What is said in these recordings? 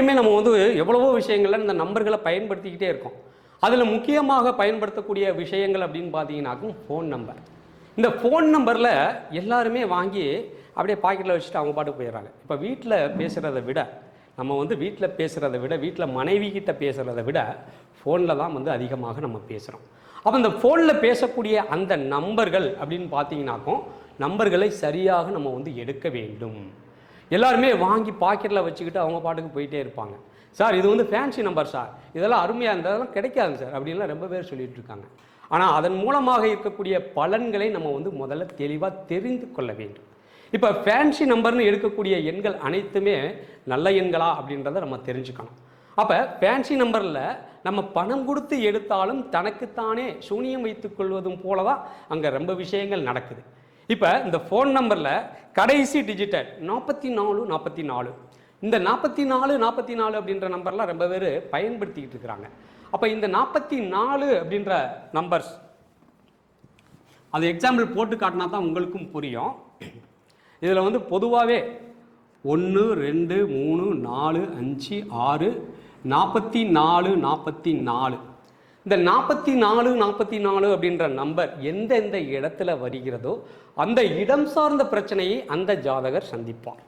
எப்போதுமே நம்ம வந்து எவ்வளவோ விஷயங்களில் இந்த நம்பர்களை பயன்படுத்திக்கிட்டே இருக்கோம். அதில் முக்கியமாக பயன்படுத்தக்கூடிய விஷயங்கள் அப்படின்னு பார்த்தீங்கன்னாக்கும் ஃபோன் நம்பர் இந்த ஃபோன் நம்பரில் எல்லாருமே வாங்கி அப்படியே பாக்கெட்டில் வச்சுட்டு அவங்க பாட்டுக்கு போயிடுறாங்க. இப்போ வீட்டில் பேசுகிறத விட நம்ம வந்து வீட்டில் பேசுகிறத விட வீட்டில் மனைவி கிட்ட பேசுகிறத விட ஃபோனில் தான் வந்து அதிகமாக நம்ம பேசுகிறோம் அப்போ இந்த ஃபோனில் பேசக்கூடிய அந்த நம்பர்கள் அப்படின்னு பார்த்தீங்கன்னாக்கும் நம்பர்களை சரியாக நம்ம வந்து எடுக்க வேண்டும். எல்லாருமே வாங்கி பாக்கெட்டில் வச்சுக்கிட்டு அவங்க பாட்டுக்கு போயிட்டே இருப்பாங்க. சார் இது வந்து ஃபேன்சி நம்பர் சார். இதெல்லாம் அருமையாக இருந்ததெல்லாம் கிடைக்காது சார். அப்படின்லாம் ரொம்ப பேர் சொல்லிட்டு இருக்காங்க. ஆனால் அதன் மூலமாக இருக்கக்கூடிய பலன்களை நம்ம வந்து முதல்ல தெளிவாக தெரிந்து கொள்ள வேண்டும். இப்போ ஃபேன்சி நம்பர்னு எடுக்கக்கூடிய எண்கள் அனைத்துமே நல்ல எண்களா அப்படின்றத நம்ம தெரிஞ்சுக்கணும். அப்போ ஃபேன்சி நம்பரில் நம்ம பணம் கொடுத்து எடுத்தாலும் தனக்குத்தானே சூனியம் வைத்துக் கொள்வதும் போல தான் அங்கே ரொம்ப விஷயங்கள் நடக்குது. இப்போ இந்த ஃபோன் நம்பரில் கடைசி டிஜிட்டல் நாற்பத்தி நாலு நாற்பத்தி நாலு இந்த நாற்பத்தி நாலு நாற்பத்தி நாலு அப்படின்ற நம்பர்லாம் ரொம்ப பேர் பயன்படுத்திக்கிட்டு இருக்கிறாங்க. அப்போ இந்த நாற்பத்தி நாலு அப்படின்ற நம்பர்ஸ் அது எக்ஸாம்பிள் போட்டு காட்டினா தான் உங்களுக்கும் புரியும். இதில் வந்து பொதுவாகவே ஒன்று ரெண்டு மூணு நாலு அஞ்சு ஆறு நாற்பத்தி நாலு நாற்பத்தி நாலு இந்த நாற்பத்தி நாலு நாற்பத்தி நாலு அப்படின்ற நம்பர் எந்தெந்த இடத்துல வருகிறதோ அந்த இடம் சார்ந்த பிரச்சனையை அந்த ஜாதகர் சந்திப்பார்.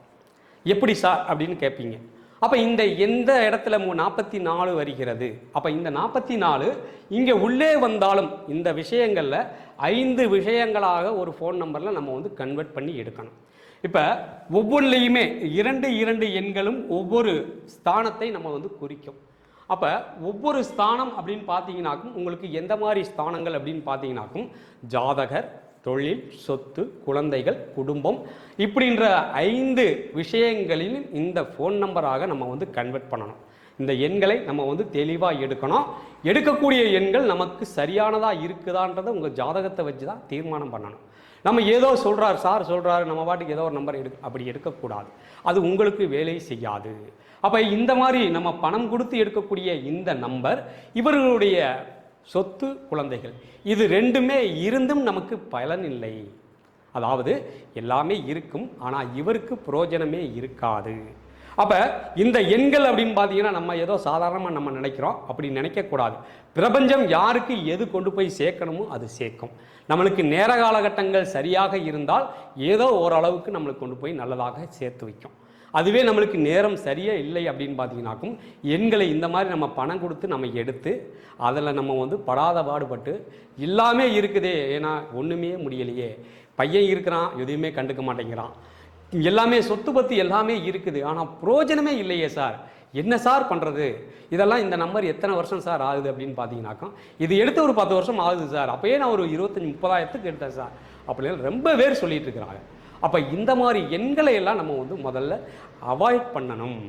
எப்படி சார் அப்படின்னு கேட்பீங்க அப்போ இந்த எந்த இடத்துல நாற்பத்தி நாலு வருகிறது? அப்போ இந்த நாற்பத்தி நாலு இங்கே உள்ளே வந்தாலும் இந்த விஷயங்களில் ஐந்து விஷயங்களாக ஒரு ஃபோன் நம்பரில் நம்ம வந்து கன்வெர்ட் பண்ணி எடுக்கணும். இப்போ ஒவ்வொன்றிலையுமே இரண்டு இரண்டு எண்களும் ஒவ்வொரு ஸ்தானத்தை நம்ம வந்து குறிக்கும். அப்போ ஒவ்வொரு ஸ்தானம் அப்படின்னு பார்த்தீங்கன்னாக்கும் உங்களுக்கு எந்த மாதிரி ஸ்தானங்கள் அப்படின்னு பார்த்தீங்கன்னாக்கும் ஜாதகர் தொழில் சொத்து குழந்தைகள் குடும்பம் இப்படின்ற ஐந்து விஷயங்களில் இந்த ஃபோன் நம்பராக நம்ம வந்து கன்வெர்ட் பண்ணணும். இந்த எண்களை நம்ம வந்து தெளிவாக எடுக்கணும். எடுக்கக்கூடிய எண்கள் நமக்கு சரியானதாக இருக்குதான்றதை உங்கள் ஜாதகத்தை வச்சு தான் தீர்மானம் பண்ணணும். நம்ம ஏதோ சொல்கிறார் சார் சொல்கிறாரு நம்ம பாட்டுக்கு ஏதோ ஒரு நம்பர் எடு அப்படி எடுக்கக்கூடாது. அது உங்களுக்கு வேலை செய்யாது. அப்போ இந்த மாதிரி நம்ம பணம் கொடுத்து எடுக்கக்கூடிய இந்த நம்பர் இவர்களுடைய சொத்து குழந்தைகள். இது ரெண்டுமே இருந்தும் நமக்கு பலன் இல்லை. அதாவது எல்லாமே இருக்கும் ஆனால் இவருக்கு புரோஜனமே இருக்காது. அப்போ இந்த எண்கள் அப்படின்னு பார்த்தீங்கன்னா நம்ம ஏதோ சாதாரணமாக நம்ம நினைக்கிறோம். அப்படி நினைக்கக்கூடாது. பிரபஞ்சம் யாருக்கு எது கொண்டு போய் சேர்க்கணுமோ அது சேர்க்கும். நம்மளுக்கு நேர காலகட்டங்கள் சரியாக இருந்தால் ஏதோ ஓரளவுக்கு நம்மளுக்கு கொண்டு போய் நல்லதாக சேர்த்து வைக்கும். அதுவே நம்மளுக்கு நேரம் சரியாக இல்லை அப்படின்னு பார்த்தீங்கன்னாக்கும் எண்களை இந்த மாதிரி நம்ம பணம் கொடுத்து நம்ம எடுத்து அதில் நம்ம வந்து படாத பாடுபட்டு எல்லாமே இருக்குதே ஏன்னா ஒன்றுமே முடியலையே. பையன் இருக்கிறான் எதுவுமே கண்டுக்க மாட்டேங்கிறான். எல்லாமே சொத்து பத்து எல்லாமே இருக்குது. ஆனால் புரோஜனமே இல்லையே சார். என்ன சார் பண்ணுறது இதெல்லாம் இந்த நம்பர் எத்தனை வருஷம் சார் ஆகுது அப்படின்னு பார்த்தீங்கன்னாக்கா இது எடுத்து ஒரு பத்து வருஷம் ஆகுது சார். அப்போயே நான் ஒரு இருபத்தஞ்சி முப்பதாயிரத்துக்கு எடுத்தேன் சார். அப்படின்னு ரொம்ப பேர் சொல்லிட்டு இருக்கிறாங்க. அப்போ இந்த மாதிரி எண்களை எல்லாம் நம்ம வந்து முதல்ல அவாய்ட் பண்ணணும்.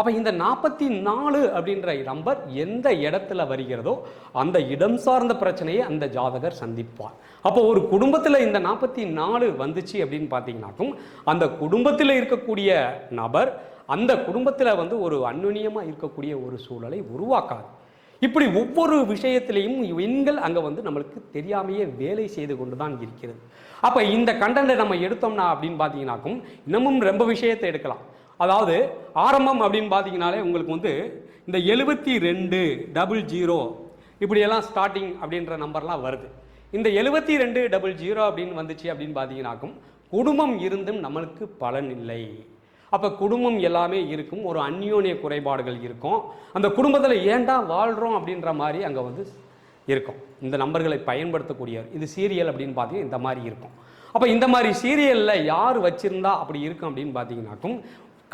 அப்போ இந்த நாற்பத்தி நாலு அப்படின்ற நம்பர் எந்த இடத்துல வருகிறதோ அந்த இடம் சார்ந்த பிரச்சனையை அந்த ஜாதகர் சந்திப்பார். அப்போ ஒரு குடும்பத்தில் இந்த நாற்பத்தி நாலு வந்துச்சு அப்படின்னு பார்த்தீங்கன்னாக்கும் அந்த குடும்பத்தில் இருக்கக்கூடிய நபர் அந்த குடும்பத்தில் வந்து ஒரு அந்நுனியமாக இருக்கக்கூடிய ஒரு சூழலை உருவாக்காது. இப்படி ஒவ்வொரு விஷயத்திலையும் எண்கள் அங்கே வந்து நம்மளுக்கு தெரியாமையே வேலை செய்து கொண்டு தான் இருக்கிறது. அப்போ இந்த கண்டென்ட்டை நம்ம எடுத்தோம்னா அப்படின்னு பார்த்தீங்கன்னாக்கும் இன்னமும் ரொம்ப விஷயத்தை எடுக்கலாம். அதாவது ஆரம்பம் அப்படின்னு பார்த்தீங்கனாலே உங்களுக்கு வந்து இந்த எழுபத்தி ரெண்டு டபுள் ஜீரோ இப்படியெல்லாம் ஸ்டார்டிங் அப்படின்ற நம்பர்லாம் வருது. இந்த எழுபத்தி ரெண்டு டபுள் ஜீரோ அப்படின்னு வந்துச்சு அப்படின்னு பார்த்தீங்கன்னாக்கும் குடும்பம் இருந்தும் நம்மளுக்கு பலன் இல்லை. அப்போ குடும்பம் எல்லாமே இருக்கும் ஒரு அந்யோன்ய குறைபாடுகள் இருக்கும். அந்த குடும்பத்தில் ஏன்டா வாழ்கிறோம் அப்படின்ற மாதிரி அங்கே வந்து இருக்கும். இந்த நம்பர்களை பயன்படுத்தக்கூடியவர். இது சீரியல் அப்படின்னு பார்த்தீங்கன்னா இந்த மாதிரி இருக்கும். அப்போ இந்த மாதிரி சீரியலில் யார் வச்சுருந்தா அப்படி இருக்கும் அப்படின்னு பார்த்தீங்கன்னாக்கும்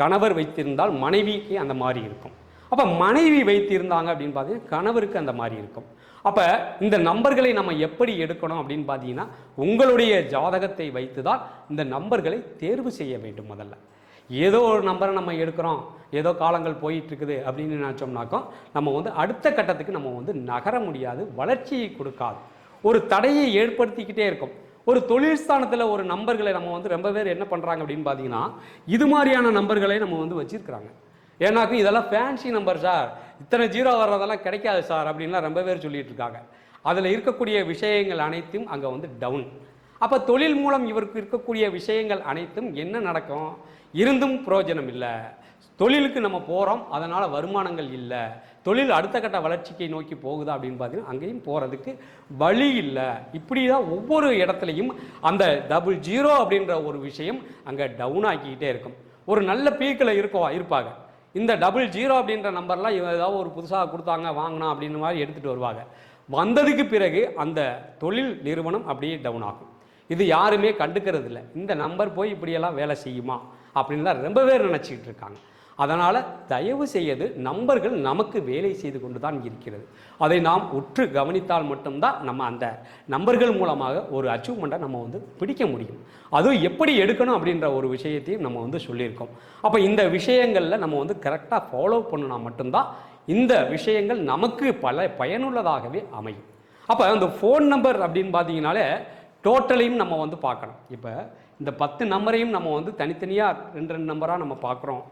கணவர் வைத்திருந்தால் மனைவிக்கு அந்த மாதிரி இருக்கும். அப்போ மனைவி வைத்திருந்தாங்க அப்படின்னு பார்த்தீங்கன்னா கணவருக்கு அந்த மாதிரி இருக்கும். அப்போ இந்த நம்பர்களை நம்ம எப்படி எடுக்கணும் அப்படின்னு பார்த்தீங்கன்னா உங்களுடைய ஜாதகத்தை வைத்து தான் இந்த நம்பர்களை தேர்வு செய்ய வேண்டும் முதல்ல. ஏதோ ஒரு நம்பரை நம்ம எடுக்கிறோம் ஏதோ காலங்கள் போயிட்டுருக்குது அப்படின்னு நினச்சோம்னாக்கோ நம்ம வந்து அடுத்த கட்டத்துக்கு நம்ம வந்து நகர முடியாது வளர்ச்சியை கொடுக்காது. ஒரு தடையை ஏற்படுத்திக்கிட்டே இருக்கும். ஒரு தொழில் ஸ்தானத்தில் ஒரு நம்பர்களை நம்ம வந்து ரொம்ப பேர் என்ன பண்ணுறாங்க அப்படின்னு பார்த்தீங்கன்னா இது மாதிரியான நம்பர்களை நம்ம வந்து வச்சுருக்கிறாங்க. ஏன்னாக்கும் இதெல்லாம் ஃபேன்சி நம்பர் சார் இத்தனை ஜீரோ வர்றதெல்லாம் கிடைக்காது சார் அப்படின்லாம் ரொம்ப பேர் சொல்லிட்டு இருக்காங்க. அதில் இருக்கக்கூடிய விஷயங்கள் அனைத்தும் அங்கே வந்து டவுன் அப்போ தொழில் மூலம் இவருக்கு இருக்கக்கூடிய விஷயங்கள் அனைத்தும் என்ன நடக்கும்? இருந்தும் பிரயோஜனம் இல்லை. தொழிலுக்கு நம்ம போகிறோம் அதனால் வருமானங்கள் இல்லை. தொழில் அடுத்த கட்ட வளர்ச்சிக்கை நோக்கி போகுதா அப்படின்னு பார்த்தீங்கன்னா அங்கேயும் போகிறதுக்கு வழி இல்லை. இப்படி தான் ஒவ்வொரு இடத்துலையும் அந்த டபுள் ஜீரோ அப்படின்ற ஒரு விஷயம் அங்கே டவுன் ஆக்கிக்கிட்டே இருக்கும். ஒரு நல்ல பீக்கில் இருக்கோ இருப்பாங்க. இந்த டபுள் ஜீரோ அப்படின்ற நம்பர்லாம் இவன் ஏதாவது ஒரு புதுசாக கொடுத்தாங்க வாங்கினா அப்படின்னு மாதிரி எடுத்துகிட்டு வருவாங்க. வந்ததுக்கு பிறகு அந்த தொழில் நிறுவனம் அப்படியே டவுன் ஆகும். இது யாருமே கண்டுக்கிறது இல்லை இந்த நம்பர் போய் இப்படியெல்லாம் வேலை செய்யுமா? அப்படின்லாம் ரொம்ப பேர் நினச்சிக்கிட்டு இருக்காங்க. அதனால் தயவு செய்து நம்பர்கள் நமக்கு வேலை செய்து கொண்டு தான் இருக்கிறது. அதை நாம் உற்று கவனித்தால் மட்டும்தான் நம்ம அந்த நம்பர்கள் மூலமாக ஒரு அச்சீவ்மெண்ட்டை நம்ம வந்து பிடிக்க முடியும். அதுவும் எப்படி எடுக்கணும் அப்படின்ற ஒரு விஷயத்தையும் நம்ம வந்து சொல்லியிருக்கோம். அப்போ இந்த விஷயங்களில் நம்ம வந்து கரெக்டாக ஃபாலோ பண்ணினா மட்டும்தான் இந்த விஷயங்கள் நமக்கு பல பயனுள்ளதாகவே அமையும். அப்போ அந்த ஃபோன் நம்பர் அப்படின்னு பார்த்தீங்கனாலே டோட்டலையும் நம்ம வந்து பார்க்கணும். இப்போ இந்த பத்து நம்பரையும் நம்ம வந்து தனித்தனியாக ரெண்டு ரெண்டு நம்பராக நம்ம பார்க்குறோம்.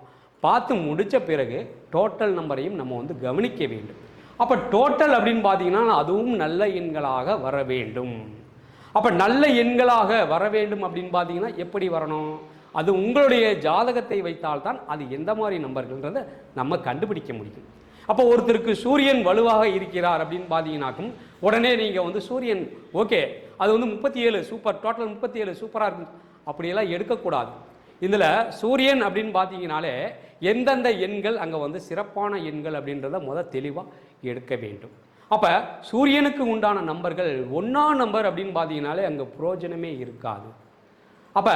பார்த்து முடித்த பிறகு டோட்டல் நம்பரையும் நம்ம வந்து கவனிக்க வேண்டும். அப்போ டோட்டல் அப்படின்னு பார்த்தீங்கன்னா அதுவும் நல்ல எண்களாக வர வேண்டும். அப்போ நல்ல எண்களாக வர வேண்டும் அப்படின்னு பார்த்தீங்கன்னா எப்படி வரணும்? அது உங்களுடைய ஜாதகத்தை வைத்தால்தான் அது எந்த மாதிரி நம்பர்கள்ன்றதை நம்ம கண்டுபிடிக்க முடியும். அப்போ ஒருத்தருக்கு சூரியன் வலுவாக இருக்கிறார் அப்படின்னு பார்த்தீங்கன்னாக்கும் உடனே நீங்கள் வந்து சூரியன் ஓகே அது வந்து முப்பத்தி ஏழு சூப்பர் டோட்டல் முப்பத்தி ஏழு சூப்பராக இருக்கும். அப்படியெல்லாம் எடுக்கக்கூடாது. இதில் சூரியன் அப்படின்னு பார்த்தீங்கனாலே எந்தெந்த எண்கள் அங்கே வந்து சிறப்பான எண்கள் அப்படின்றத முத தெளிவாக எடுக்க வேண்டும். அப்போ சூரியனுக்கு உண்டான நம்பர்கள் ஒன்றாம் நம்பர் அப்படின்னு பார்த்தீங்கனாலே அங்கே புரோஜனமே இருக்காது. அப்போ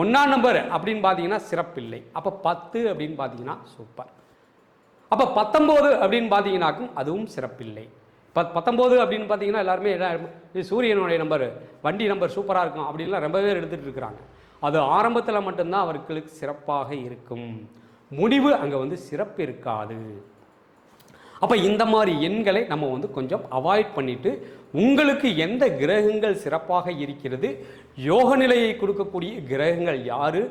ஒன்றாம் நம்பர் அப்படின்னு பார்த்தீங்கன்னா சிறப்பில்லை. அப்போ பத்து அப்படின்னு பார்த்தீங்கன்னா சூப்பர் அப்போ பத்தொம்போது அப்படின்னு பார்த்தீங்கன்னாக்கும் அதுவும் சிறப்பில்லை. பத் பத்தொம்போது அப்படின்னு பார்த்தீங்கன்னா எல்லாருமே என்ன, இது சூரியனுடைய நம்பர் வண்டி நம்பர் சூப்பராக இருக்கும் அப்படின்லாம் ரொம்ப பேர் எடுத்துகிட்டு இருக்கிறாங்க. அது ஆரம்பத்தில் மட்டும்தான் அவர்களுக்கு சிறப்பாக இருக்கும். முடிவு அங்கே வந்து சிறப்பு இருக்காது. அப்போ இந்த மாதிரி எண்களை நம்ம வந்து கொஞ்சம் அவாய்ட் பண்ணிட்டு உங்களுக்கு எந்த கிரகங்கள் சிறப்பாக இருக்கிறது யோக நிலையை கொடுக்கக்கூடிய கிரகங்கள் யார்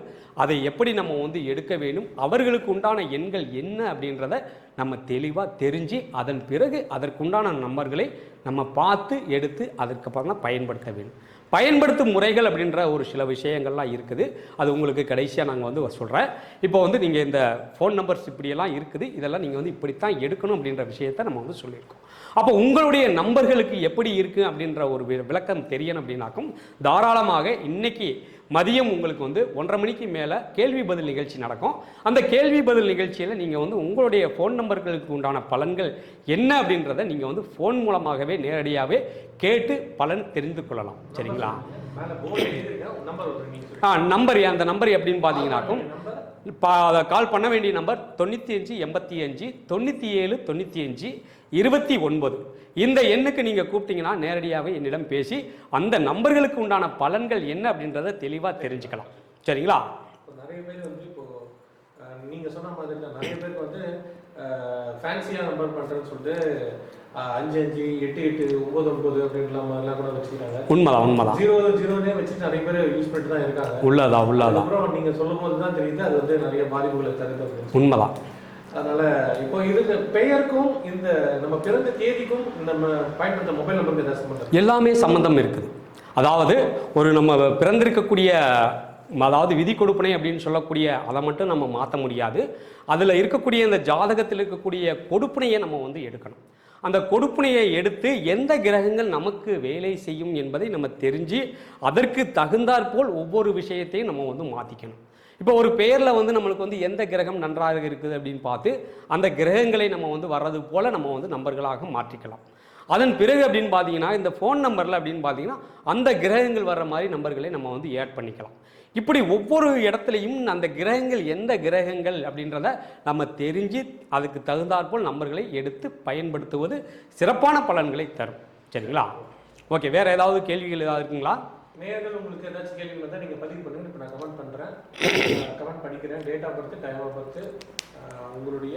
அதை எப்படி நம்ம வந்து எடுக்க வேண்டும் அவர்களுக்கு உண்டான எண்கள் என்ன அப்படின்றத நம்ம தெளிவாக தெரிஞ்சு அதன் பிறகு அதற்குண்டான நம்பர்களை நம்ம பார்த்து எடுத்து அதற்கப்புறம் தான் பயன்படுத்த வேண்டும். பயன்படுத்தும் முறைகள் அப்படின்ற ஒரு சில விஷயங்கள்லாம் இருக்குது. அது உங்களுக்கு கடைசியாக நாங்கள் வந்து சொல்கிறேன் இப்போ வந்து நீங்கள் இந்த ஃபோன் நம்பர்ஸ் இப்படியெல்லாம் இருக்குது. இதெல்லாம் நீங்கள் வந்து இப்படித்தான் எடுக்கணும் அப்படின்ற விஷயத்தை நம்ம வந்து சொல்லியிருக்கோம். அப்போ உங்களுடைய நம்பர்களுக்கு எப்படி இருக்குது அப்படின்ற ஒரு வி- விளக்கம் தெரியணும் அப்படின்னாக்கும் தாராளமாக இன்றைக்கி மதியம் உங்களுக்கு வந்து ஒன்றரை மணிக்கு மேலே கேள்வி பதில் நிகழ்ச்சி நடக்கும். அந்த கேள்வி பதில் நிகழ்ச்சியில் நீங்கள் வந்து உங்களுடைய ஃபோன் நம்பர்களுக்கு உண்டான பலன்கள் என்ன அப்படின்றத நீங்கள் வந்து ஃபோன் மூலமாகவே நேரடியாகவே கேட்டு பலன் தெரிந்து கொள்ளலாம். சரிங்களா? ஆ நம்பர் அந்த நம்பர் எப்படின்னு பார்த்தீங்கன்னாக்கும் அதை கால் பண்ண வேண்டிய நம்பர் தொண்ணூற்றி அஞ்சு எண்பத்தி அஞ்சு தொண்ணூற்றி ஏழு தொண்ணூற்றி அஞ்சு இருபத்தி ஒன்பது. இந்த எண்ணுக்கு நீங்கள் கூப்பிட்டீங்கன்னா நேரடியாகவே என்னிடம் பேசி அந்த நம்பர்களுக்கு உண்டான பலன்கள் என்ன அப்படின்றத தெளிவாக தெரிஞ்சுக்கலாம். சரிங்களா? நிறைய பேர் வந்து இப்போ நீங்கள் சொன்ன மாதிரி நிறைய பேருக்கு வந்து ஃபேன்சியா நம்பர் பண்றேன்னு சொல்லிட்டு அஞ்சு அஞ்சு எட்டு எட்டு ஒன்பது ஒன்பது அப்படின்ற மாதிரிலாம் கூட வச்சுக்கிறாங்க. உண்மைதான் உண்மைதான். ஜீரோ ஜீரோனே வச்சுட்டு நிறைய பேர் யூஸ் பண்ணிட்டு தான் இருக்காங்க. உள்ளதா உள்ளதா அதுக்கப்புறம் நீங்க சொல்லும் போது தான் தெரியுது அது வந்து நிறைய பாதிப்புகளை தருது. உண்மைதான். அதனால இப்போ இதுக்கு பெயருக்கும் இந்த நம்ம பிறந்த தேதிக்கும் நம்ம பயன்படுத்த மொபைல் நம்பருக்கு ஏதாவது சம்பந்தம் எல்லாமே சம்மந்தம் இருக்குது. அதாவது ஒரு நம்ம பிறந்திருக்கக்கூடிய அதாவது விதி கொடுப்பனை அப்படின்னு சொல்லக்கூடிய அதை மட்டும் நம்ம மாற்ற முடியாது. அதில் இருக்கக்கூடிய இந்த ஜாதகத்தில் இருக்கக்கூடிய கொடுப்பனையை நம்ம வந்து எடுக்கணும். அந்த கொடுப்பனையை எடுத்து எந்த கிரகங்கள் நமக்கு வேலை செய்யும் என்பதை நம்ம தெரிஞ்சு அதற்கு தகுந்தாற்போல் ஒவ்வொரு விஷயத்தையும் நம்ம வந்து மாற்றிக்கணும் இப்போ ஒரு பெயரில் வந்து நம்மளுக்கு வந்து எந்த கிரகம் நன்றாக இருக்குது அப்படின்னு பார்த்து அந்த கிரகங்களை நம்ம வந்து வர்றது போல் நம்ம வந்து நம்பர்களாக மாற்றிக்கலாம். அதன் பிறகு அப்படின்னு பார்த்தீங்கன்னா இந்த ஃபோன் நம்பரில் அப்படின்னு பார்த்தீங்கன்னா அந்த கிரகங்கள் வர்ற மாதிரி நம்பர்களை நம்ம வந்து ஏட் பண்ணிக்கலாம். இப்படி ஒவ்வொரு இடத்துலையும் அந்த கிரகங்கள் எந்த கிரகங்கள் அப்படின்றத நம்ம தெரிஞ்சு அதுக்கு தகுந்தாற்போல் நம்பர்களை எடுத்து பயன்படுத்துவது சிறப்பான பலன்களை தரும். சரிங்களா? ஓகே வேறு ஏதாவது கேள்விகள் ஏதாவது இருக்குங்களா? நேர்கள் உங்களுக்கு ஏதாச்சும் கேள்வி இருந்தால் நீங்கள் பதிவு பண்ணுங்க. இப்போ நான் கமெண்ட் பண்ணுறேன் கமெண்ட் பண்ணிக்கிறேன். Date of birth time of birth உங்களுடைய